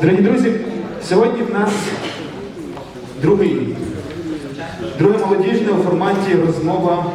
Дорогі друзі, сьогодні в нас другий, друге молодіжне у форматі розмова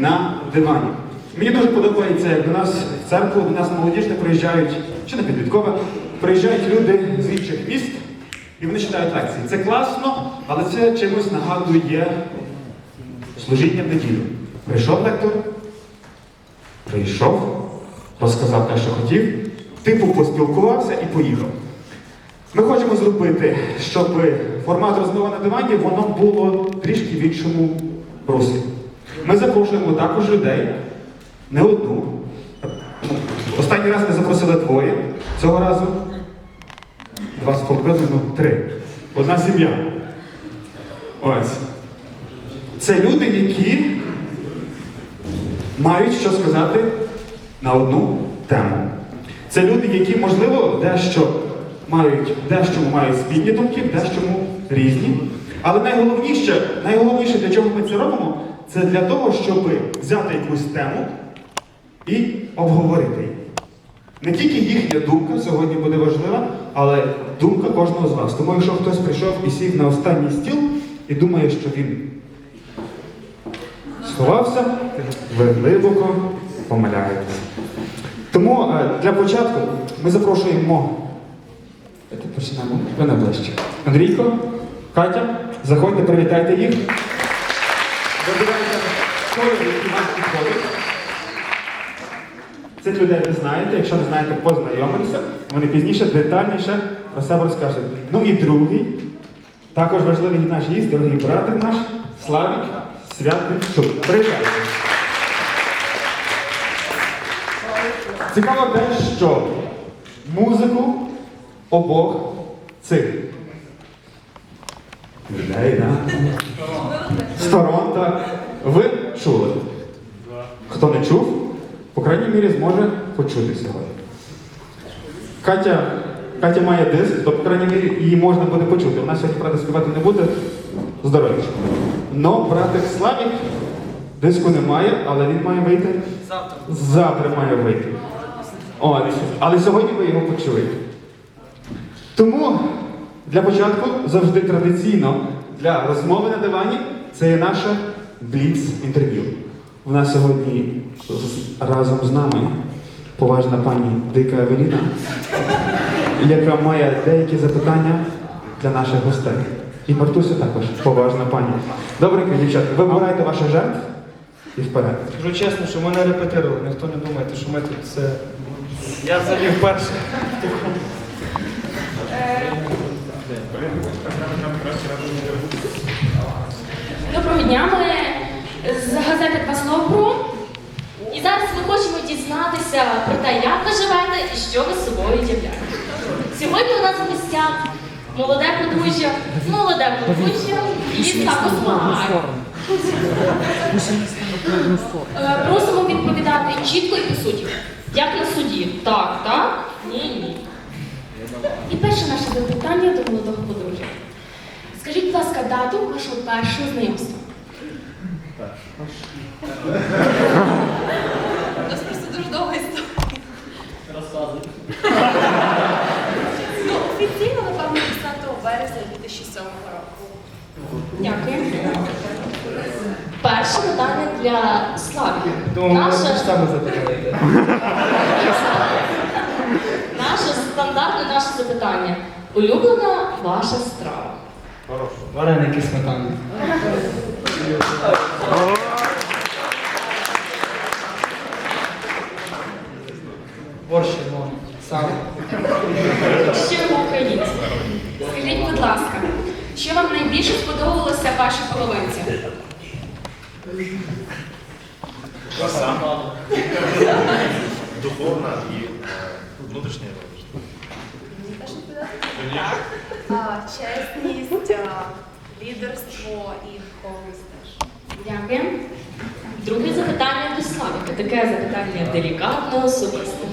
на дивані. Мені дуже подобається, як до нас в церкву, до нас молодіжне приїжджають, чи на підліткове, приїжджають люди з інших міст і вони читають лекції. Це класно, але це чимось нагадує служіння в неділю. Прийшов лектор, прийшов, розказав те, що хотів, типу поспілкувався і поїхав. Ми хочемо зробити, щоб формат розмови на дивані воно було трішки в іншому руслі. Ми запрошуємо також людей, не одну. Останній раз ми запросили двоє, цього разу два з три. Одна сім'я. Ось. Це люди, які мають що сказати на одну тему. Це люди, які, можливо, дещо мають, дещому мають спільні думки, дещому різні. Але найголовніше, найголовніше, для чого ми це робимо, це для того, щоб взяти якусь тему і обговорити її. Не тільки їхня думка сьогодні буде важлива, але думка кожного з вас. Тому якщо хтось прийшов і сів на останній стіл і думає, що він сховався, ви глибоко помиляєтеся. Тому е, для початку ми запрошуємо. Почнемо. Ви найближче. Андрійко, Катя, заходьте, привітайте їх. Вибирайте колір, який вам підходить. Цих людей ви знаєте, якщо не знаєте, познайомилися, вони пізніше детальніше про себе розкажуть. Ну і другий, також важливий наш гість, дорогий братик наш, Славік Святичук. Привітайте. Цікаво те, що музику обох цих людей, да? сторон, так, ви чули. Хто не чув, по крайній мірі зможе почути сьогодні. Катя, Катя має диск, то, по крайній мірі, її можна буде почути. Вона сьогодні, правда, співати не буде здоров'я. Но братик Славік диску немає, але він має вийти. Завтра. Завтра має вийти. От. Але сьогодні ви його почуєте. Тому для початку завжди традиційно для розмови на дивані це є наше бліц-інтерв'ю. У нас сьогодні разом з нами поважна пані Дика Евеліна, яка має деякі запитання для наших гостей. І Мартуся також поважна пані. Добренько, дівчатка, вибирайте ваших жертв і вперед. Скажу чесно, що ми не репетирували, ніхто не думає, що ми тут це. Я взагалі вперше. Доброго дня, ми з газети «Два слова. І зараз ми хочемо дізнатися про те, як ви живете і що ви з собою являєте. Сьогодні у нас в гостях молоде подружжя, молоде подружжя і також змагає. Е, Просимо відповідати чітко і по суті. Як на суді? Так, так? Ні, ні. І перше наше запитання до молодого подружжя. Скажіть, будь ласка, дату вашого першого знайомства. У нас просто дуже довга історія. Ну, офіційно, напевно, 10 березня 2007 року. Дякую. Перше питання для Славі. Ж саме запитали. наше наше запитання. Улюблена ваша страва. Вареники сметани. Борщ червоний. Сало. Ще в українці. Скажіть, будь ласка, що вам найбільше сподобалося в вашій половинці? Духовна і е, внутрішня А, чесність, а, лідерство і духовність теж. Дякую. Друге запитання до Славіка. Таке запитання делікатне, особисте.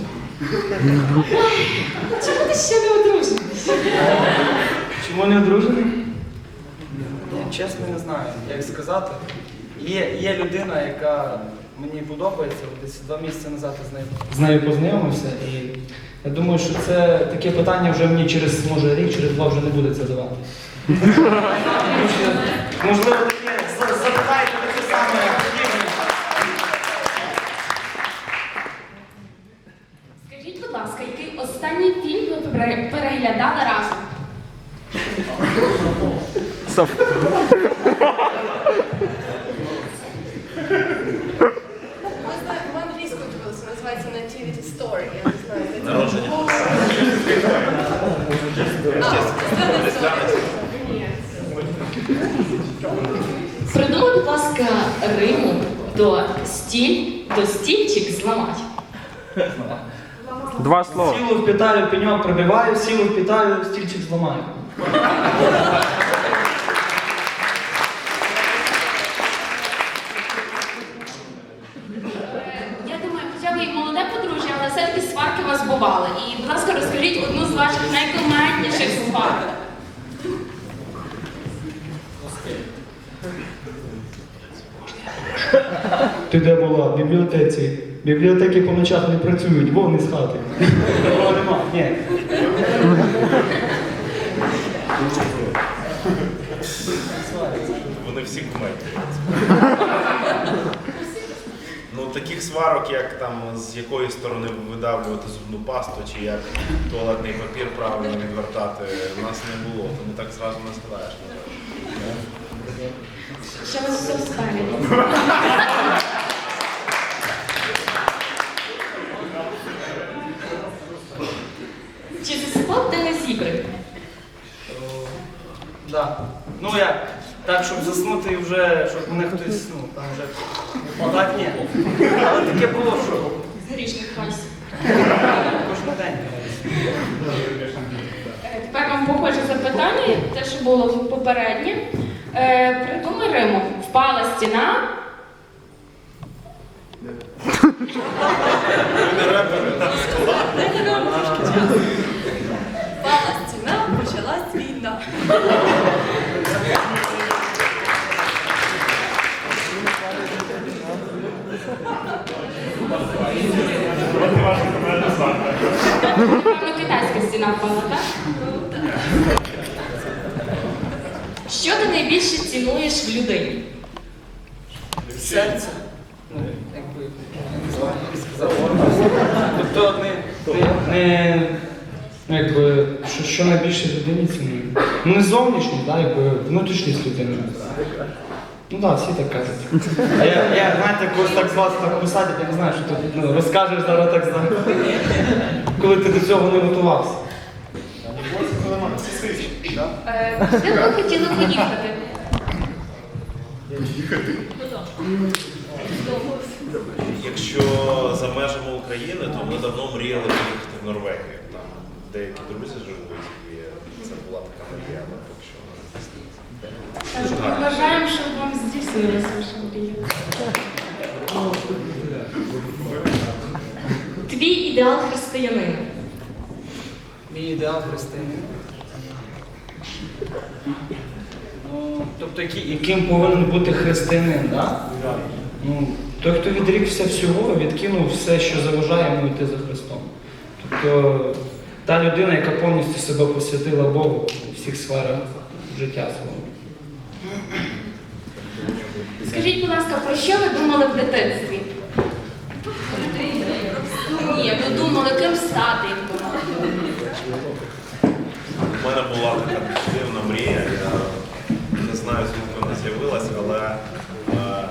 Чому ти ще не одружений? Чому не одружений? Я чесно не знаю, як сказати. Є, є людина, яка мені подобається. Десь два місяці назад я з нею, з нею познайомився. І я думаю, що це таке питання вже мені через може рік, через два вже не буде це давати. Можливо, таке запитайте таке саме. Скажіть, будь ласка, який останній фільм ви переглядали разом? Ми знаємо, в англійську дивилися, називається Nativity Story. Я не знаю, де це. Народження. Придумай, будь ласка, Риму до стіль, до стільчик зламати. Два слова. Сілу в піталю, пеньок пробиваю, сілу в піталю, стільчик зламаю. Я думаю, хоча ви і молоде подружжя, але все-таки сварки у вас бували. І, будь ласка, розкажіть одну з ваших найкомедніших сварок. Ти де була? В бібліотеці. Бібліотеки по ночах не працюють, вон із хати. Такого нема. Ні. Вони всі кумедні. Ну, таких сварок, як там з якої сторони видавлювати зубну пасту, чи як туалетний папір правильно відвертати, у нас не було, тому так зразу не складаєш. Що вас все спереді? Чи засипав ти зібри? Да. Ну як? Так, щоб заснути і вже, щоб мене хтось, ну, там вже. Так ні. Але таке було, що З грішних пальців. кожен день. Е, Тепер вам похоже запитання, те, що було попереднє. Е, придумай Риму. Впала стіна. Впала стіна, почалась війна. Певно, китайська стіна впала, так? Що ти найбільше цінуєш в людині? Серце. Ну, якби, сказати. Тобто не, не, не ну, якби, що, що найбільше людині цінує. Ну не зовнішній, да, якби внутрішність людини. Ну так, да, всі так кажуть. А я, я знаєте, когось так з вас так посадять, я не знаю, що ти ну, розкажеш зараз так знаєш. Коли ти до цього не готувався. Де б ви хотіли поїхати? Якщо за межами України, то ми давно мріяли поїхати в Норвегію. Там деякі друзі живуть, і це була така мрія, але поки що не здійснилася. Вважаємо, що вам здійснилася ваша мрія. Твій ідеал християнина. Мій ідеал Христини. Ну, тобто, яким повинен бути християнин, да? Ну, той, хто відрікся всього, відкинув все, що заважає йому йти за Христом. Тобто та людина, яка повністю себе посвятила Богу у всіх сферах життя свого. Скажіть, будь ласка, про що ви думали в дитинстві? Ні, ви думали, ким стати? У мене була така дивна мрія, я не знаю, звідки вона з'явилася, але е,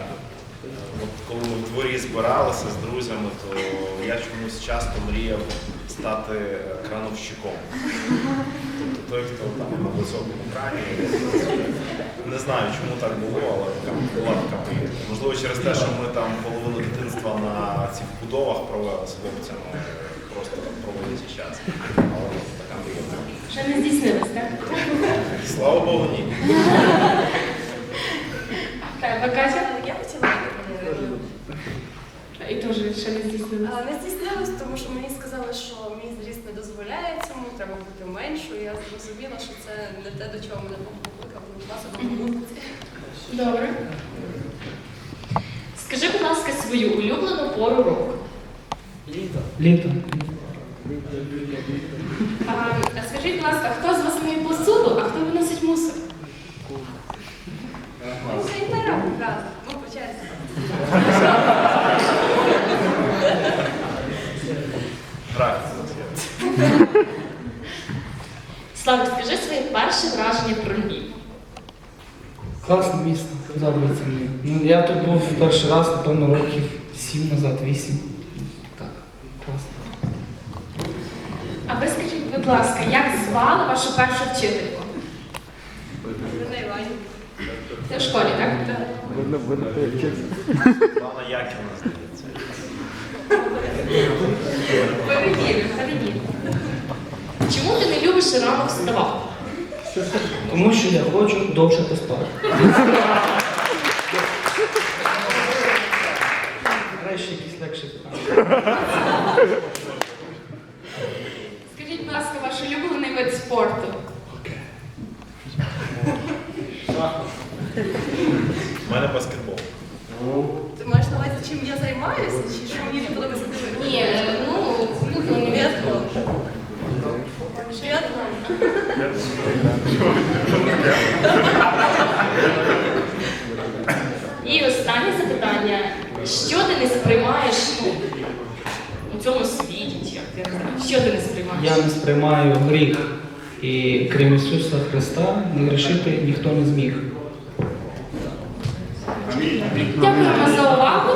от коли ми в дворі збиралися з друзями, то я чомусь часто мріяв стати крановщиком. Тобто той, хто там на високому крані. Не знаю, чому так було, але така була така мрія. Можливо, через те, що ми там половину дитинства на цих будовах провели з хлопцями, просто так час. Ще не здійснилось, так? Слава Богу, ні. Так, ви Катя? Я хотіла бути І теж ще не здійснилось. А, Не здійснилось, тому що мені сказали, що мій зріст не дозволяє цьому, треба бути меншою. Я зрозуміла, що це не те, до чого мене Бог покликав, буду масово вулиці. Добре. Скажи, будь ласка, свою улюблену пору року. Літо. Літо. А, а скажіть, будь ласка, хто з вас миє посуду, а хто виносить мусор? Це і не робимо. Ну, по черзі. Слава, скажи своє перше враження про Львів. Класне місто. Подобається мені. Ну, я тут був перший раз, напевно, років сім назад, вісім. Так, класно. А ви скажіть, будь ласка, як звали вашу першу вчительку? Це в школі, так? Пана Яківна, здається. Перевірю, перевірю. Чому ти не любиш рано вставати? Тому що я хочу довше поспати. Краще якісь легші питання. Скажіть, будь ласка, ваш улюблений вид спорту. У мене баскетбол. Ти маєш на увазі, чим я займаюся, чи що мені подобається дивитися? Ні, ну, ну, не Біатлон. Біатлон. І останнє запитання. Що ти не сприймаєш ну, у цьому світі? як ти Що ти не сприймаєш? Я не сприймаю гріх. І крім Ісуса Христа не грішити ніхто не зміг. Дякуємо за увагу.